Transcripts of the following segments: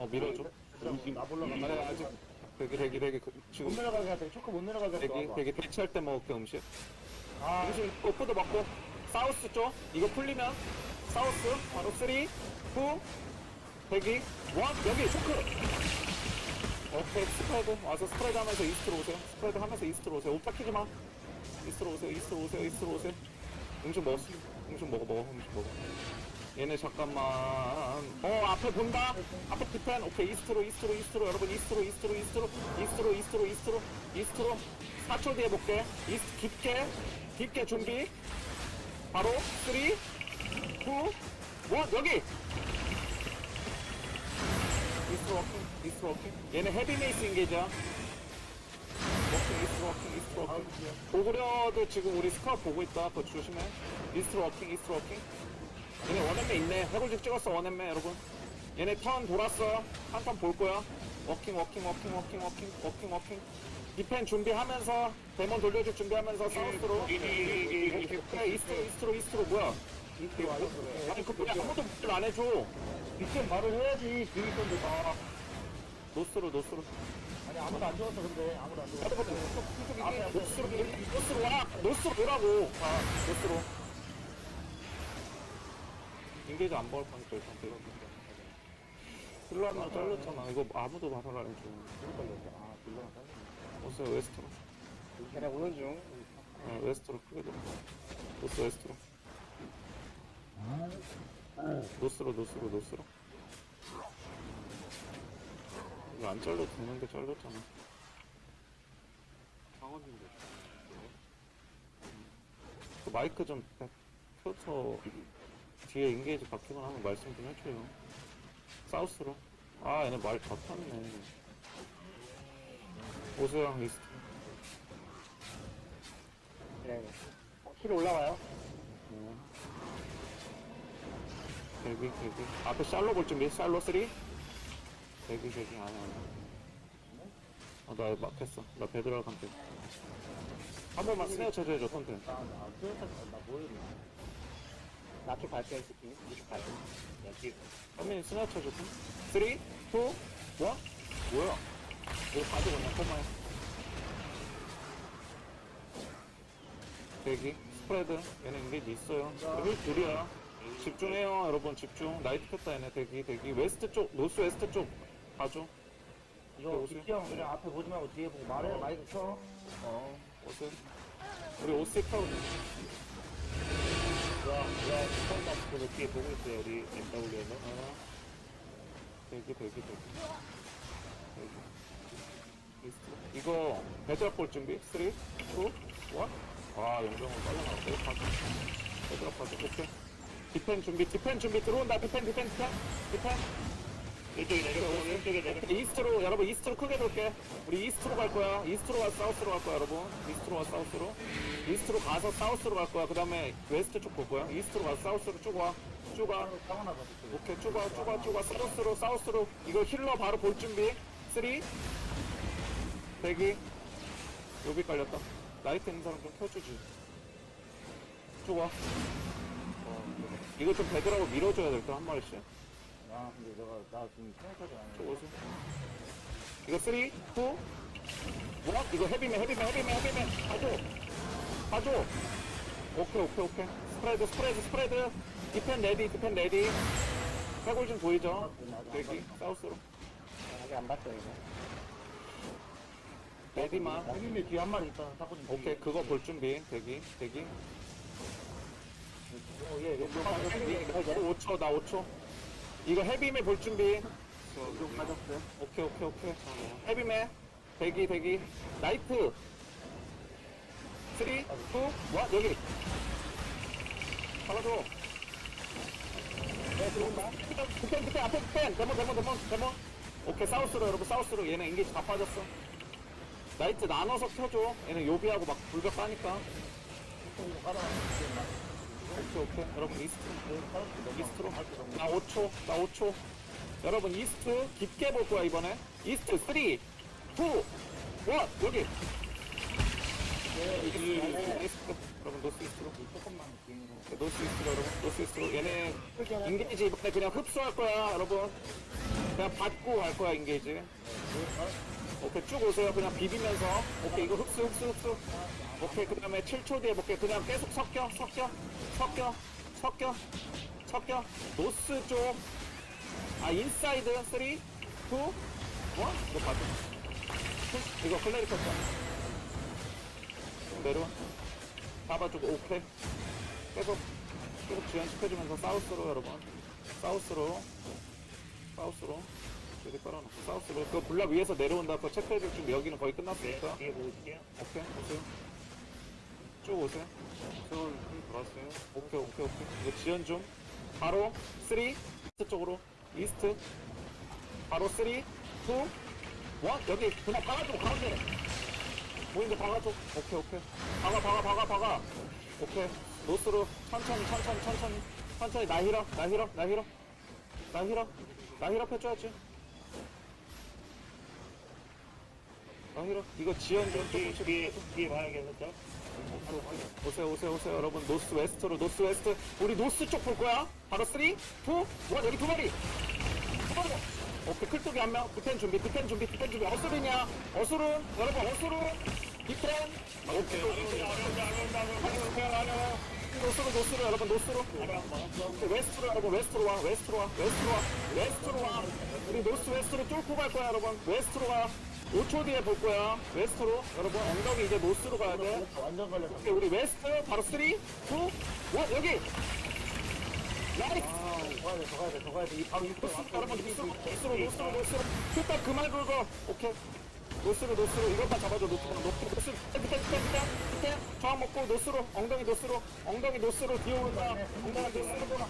어 밀어줘. 나 올라가. 아니 아직 되게 되게 되게 그- 못 지금 내려가게 돼. 초코 못 내려가게 돼. 되게 되게 대치할 때 먹을 게 음식. 아, 음식 오프도 먹고. 사우스 쪽. 이거 풀리면 사우스. 바로 3 2 대기. 1 여기 초크 오케이 스프레드. 와서 스프레드 하면서 이스트로 오세요. 스프레드 하면서 이스트로 오세요. 옷 닦이지 마. 이스트로 오세요 이스트로 오세요 이스트로 오세요. 음식 먹었어. 음식 먹어 먹어 음식 먹어 얘네 잠깐만. 어 앞에 본다. 앞에 디펜. 오케이 이스트로 이스트로 이스트로. 여러분 이스트로 이스트로 이스트로. 이스트로 이스트로 이스트로. 이스트로. 4초 뒤에 볼게. 이스트 깊게. 깊게 준비. 바로 3 2 1 여기! 이스트 워킹 이스트 워킹. 얘네 헤비 메이스 인게이지야. 워킹 이스트 워킹 이스트 워킹. 고구려도 지금 우리 스카우트 보고 있다. 그거 조심해. 이스트 워킹 이스트 워킹 얘네 원앤매 있네. 해골직 찍었어 원앤매 여러분. 얘네 턴 돌았어. 한 턴 볼 거야. 워킹 워킹 워킹 워킹 워킹 워킹 워킹. 디펜 준비하면서 데몬 돌려줄 준비하면서 사우스로. 오케이 이스트로 이스트로 이스트로. 뭐야? 와서 그래. 아니 그거 아무도 말안 해줘. 밑에 말을 해야지. 그 있던데. 아, 노스로 노스로. 아니 아무도 안 좋았어 근데. 아무도 안 좋았어. 앞에. 노스로. 노스로 와 노스로 오라고. 아 노스로 인게이지 안 먹을 거니까 일단 내가 힐러는 잘렸잖아. 이거 아무도 해줘 누구 걸렸어? 아, 살렸네. 노스 웨스트로. 그냥 오는 중. 어, 웨스트로 크게 돌아 노스 웨스트로. 노스로 노스로 노스로. 이거 안 잘려도 되는데 잘렸잖아. 강원인데. 그 마이크 좀 켜서 뒤에 인게이지 바뀌거나 하면 말씀 좀 해줘요 사우스로 아 얘네 말 다 탔네 오세랑 이스트 네. 힐 올라가요? 네. 대기, 대기. 앞에 샬로 볼 준비. 샬로 3. 대기, 대기. 아니, 아니. 아, 나 막혔어. 나 베드락 한 테. 한 번만 스네어 쳐줘야죠, 선택. 아, 나 트위터 나 뭐였나? 나쪽 갈게 이 새끼. 이쪽 갈게. 여기. 한민이 스네어 쳐줘. 3, 2, 1. 뭐야? 이거 그냥 콤마해. 대기. 스프레드. 얘네 인게이지 있어요. 여기 둘이야. 집중해요, 여러분. 집중. 나이트 켰다, 얘네. 대기, 대기. 웨스트 쪽, 노스 웨스트 쪽. 봐줘. 이거 오세요. 빅형 그냥 앞에 보지 말고 뒤에 보고 말해. 마이크 켜. 어, 옷은 우리 옷을 타고 와, 와, 처음 그 뒤에 보고 있어요, 우리 MW에서. 어. 대기 대기 대기. 이거 배드락 볼 준비 3, 2, 1 와, 영정은 빨리 나왔어 가자 배드락 가자 오케이 디펜 준비 디펜 준비 들어온다 디펜 디펜 디펜 디펜 이쪽에 내렸고, 이쪽에 내렸고. 이스트로 여러분 이스트로 크게 돌게. 우리 이스트로 갈 거야. 이스트로 와 사우스로 갈 거야 여러분. 이스트로 와 사우스로. 이스트로 가서 사우스로 갈 거야. 그 다음에 웨스트 쪽 볼 거야. 이스트로 가서 사우스로 쭉와 쭉와. 상원아 봐. 오케이 쭉와 쭉와 쭉와. 사우스로 사우스로. 이거 힐러 바로 볼 준비. 3 대기. 여기 깔렸다. 라이트 있는 사람 좀 켜주지. 쭉와. 어, 이거 좀 베드라고 밀어줘야 될거한 마리씩 아, 근데 내가 나 지금 생각하지 않아. 저거지. 이거 3, 2, 1. 이거 헤비맨, 헤비맨, 헤비맨, 헤비맨. 가줘. 가줘. 오케이, 오케이, 오케이. 스프레드, 스프레드, 스프레드. 디펜 레디, 디펜 레디. 해골 좀 보이죠? 여기, 사우스로. 아직 안 봤어 이거. 레디만. 형님이 뒤에 한 마리 있다. 사고 좀. 오케이, 그거 볼 준비. 대기, 대기. 어, 어, 빠졌어. 5초, 나 5초. 이거 헤비맨 볼 준비. 왼쪽 빠졌어요. 오케이, 오케이, 오케이. 헤비맨. 대기, 대기. 나이트. 3, 2, 1. 여기. 잡아줘. 네, 들어온다. 디펜, 디펜, 앞에 디펜. 데몬, 데몬, 데몬, 데몬. 오케이, 사우스로, 여러분, 사우스로. 얘네 인게이지 다 빠졌어. 나이트 나눠서 켜줘. 얘는 요비하고 막 까니까. 이거 깔아놨어. 오케이, 오케이. 여러분, 이스트. 이스트로. 나 5초, 나 5초. 여러분, 이스트 깊게 볼 거야, 이번에. 이스트 3, 2, 1. 여기. 이스트. 여러분, 노스 이스트로. 조금만 뒤로. 노스 이스트로, 여러분. 노스 이스트로. 얘네 인게이지 이번에 그냥 흡수할 거야, 여러분. 그냥 받고 갈 거야 인게이지 오케이 쭉 오세요. 그냥 비비면서. 오케이 이거 흡수 흡수 흡수. 오케이 그 다음에 7초 뒤에 볼게 그냥 계속 섞여 섞여 섞여 섞여 섞여. 노스 쪽아 인사이드. 3 2 1 이거 봐줘. 이거 클레리컬 거. 내려와 잡아주고 오케이. 계속 계속 지연시켜주면서 사우스로 여러분. 사우스로. 사우스로 여기 깔아놓고 사우스로 그 블락 위에서 내려온다 그거 체크해줄 준비 여기는 거의 네, 끝났으니까? 뒤에 보고 있을게요. 오케이 오세요 쭉 오세요. 서울 들어왔어요. 오케이 오케이 오케이. 이거 지연 좀 바로 3 이스트 쪽으로. 이스트. 바로 3 2 1 여기 그냥 박아줘 가운데. 보이는데 박아줘. 오케이 오케이. 박아 박아 박아 박아. 오케이. 노스로 천천히 천천히 천천히. 천천히. 나 힐업 나 힐업 나 힐업. 나 힐업. 나 힐업 해줘야지 나 힐업 이거 지연 좀 조금씩 뒤에, 뒤에 봐야겠어, 저. 오세요 오세요 오세요 여러분. 노스 웨스트로 노스 웨스트. 우리 노스 쪽 볼 거야. 바로 3 2 1 여기 두 마리. 두 마리. 오케이 클뚝이 한명. 디펜 준비 디펜 준비 디펜 준비. 어수른이야 어수른 여러분 어수른 디펜? 오케이 노스로 노스로 여러분 노스로. 웨스트로 여러분 웨스트로 와 웨스트로 와 웨스트로 와 웨스트로 와. 우리 노스 웨스트로 뚫고 갈 거야 여러분. 웨스트로 와 5초 뒤에 볼 거야. 웨스트로. 여러분 엉덩이 이제 노스로 가야 돼. 완전 걸렸어. 오케이, 우리 웨스트 바로 3, 2, 1 여기! 나이스! 더 가야 돼, 더 가야 돼, 더 가야 돼. 이 바로 이거 노스로 여러분 노스로 노스로 노스로 노스로. 큐딱 그만 긁어. 오케이. 노스로 노스로. 이것만 잡아줘 노스로. 노스로 노스로. 밑에 밑에 밑에 밑에 저항 먹고 노스로 엉덩이 노스로 엉덩이 노스로 뒤에 오른다 엉덩이 노스로.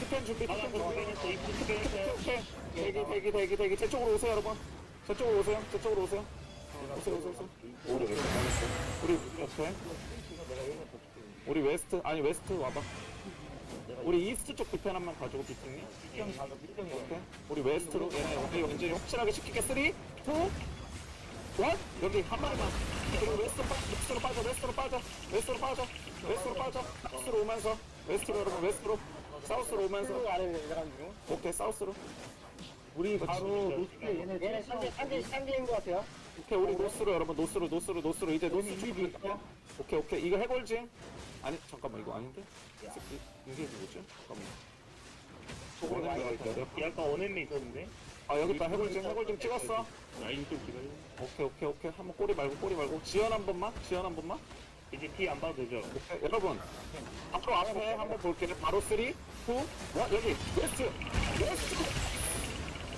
디펜 준비 디펜 준비. 오케이. 대기 대기 대기 대기. 제 쪽으로 오세요 여러분 제 쪽으로 오세요. 제 쪽으로 오세요. 오세요 오세요 오세요. 우리 웨스트 우리 웨스트 아니 웨스트 와봐. 우리 이스트 쪽 디펜 한번 가지고 비팅이 형 가서 삐병이 오케이. 우리 웨스트로 얘네 우리 완전히 확실하게 시키게. 3 2 1 여기 한 마리만. 그리고 웨스트로 빠져 웨스트로 빠져 웨스트로 빠져. 웨스트로 빠져. 웨스트로 빠져. 사우스로 오면서. 웨스트로 여러분 웨스트로. 사우스로 오면서. 아래로 내려가는 중. 오케이 사우스로 우리 바로 노스에 얘네 얘네 상대 상대 상대인 것 같아요. 오케이 우리 노스로 여러분 노스로 노스로 노스로. 이제 노스 쪽 볼게요. 오케이 오케이. 이거 해골징 아니 잠깐만. 이거 아닌데? 이- 이게 뭐지? 잠깐만. 저거는 이거 여기 아까 원엠에 있었는데. 아 여기 있다. 해골징 해골징 찍었어? 라인 좀 기다려. 오케이 오케이 오케이. 한번 꼬리 말고 꼬리 말고. 지연 한 번만? 지연 한 번만? 이제 피 안 봐도 되죠. 오케이 여러분. 앞으로 앞에 한번 볼게요. 바로 3 2 1 여기 웨스트. 웨스트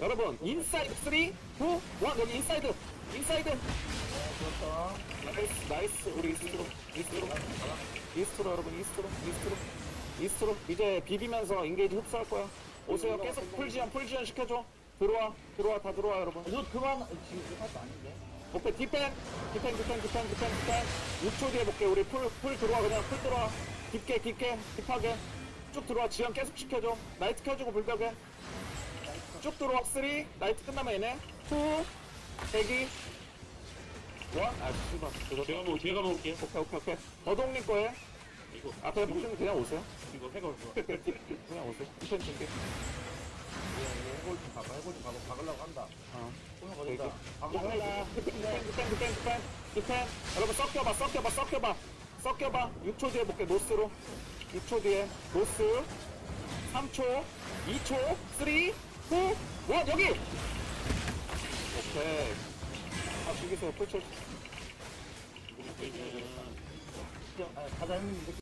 여러분 인사이드 3 2 1 여기 인사이드. 인사이드. 나이스 나이스. 우리 이스트로 이스트로. 이스트로 여러분 이스트로 이스트로. 이스트로. 이제 비비면서 인게이지 흡수할 거야. 오세요. 계속 풀지연 풀지연 시켜줘. 들어와 들어와 다 들어와 여러분. 이거 그만 지금 이거 할거 아닌데. 오케이 디펜 디펜 디펜 디펜 디펜 디펜. 6초 뒤에 볼게. 우리 풀 풀 들어와. 그냥 풀 들어와. 깊게 깊게 딥하게. 쭉 들어와. 지연 계속 시켜줘. 나이트 켜주고 불벽에 쭉 들어와 3 나이트 끝나면 얘네 2 대기 1 아, 씨발. 그거 제가 먹, 제가 먹을게요. 오케이, 오케이, 오케이. 더동님 거에. 이거, 앞에 목숨 그냥 오세요. 이거 해골 좋아. 그냥 오세요. 디펜 준비. 해골 좀 가봐, 해골 좀 가봐. 박으려고 한다. 어. 디펜, 디펜, 디펜, 디펜. 디펜. 여러분, 섞여봐, 섞여봐, 섞여봐. 섞여봐. 6초 뒤에 볼게, 노스로. 6초 뒤에, 노스. 3초, 2초, 3, 2, 1, 여기! 오케이. 아, 죽이세요, 풀칠. 가자 했는데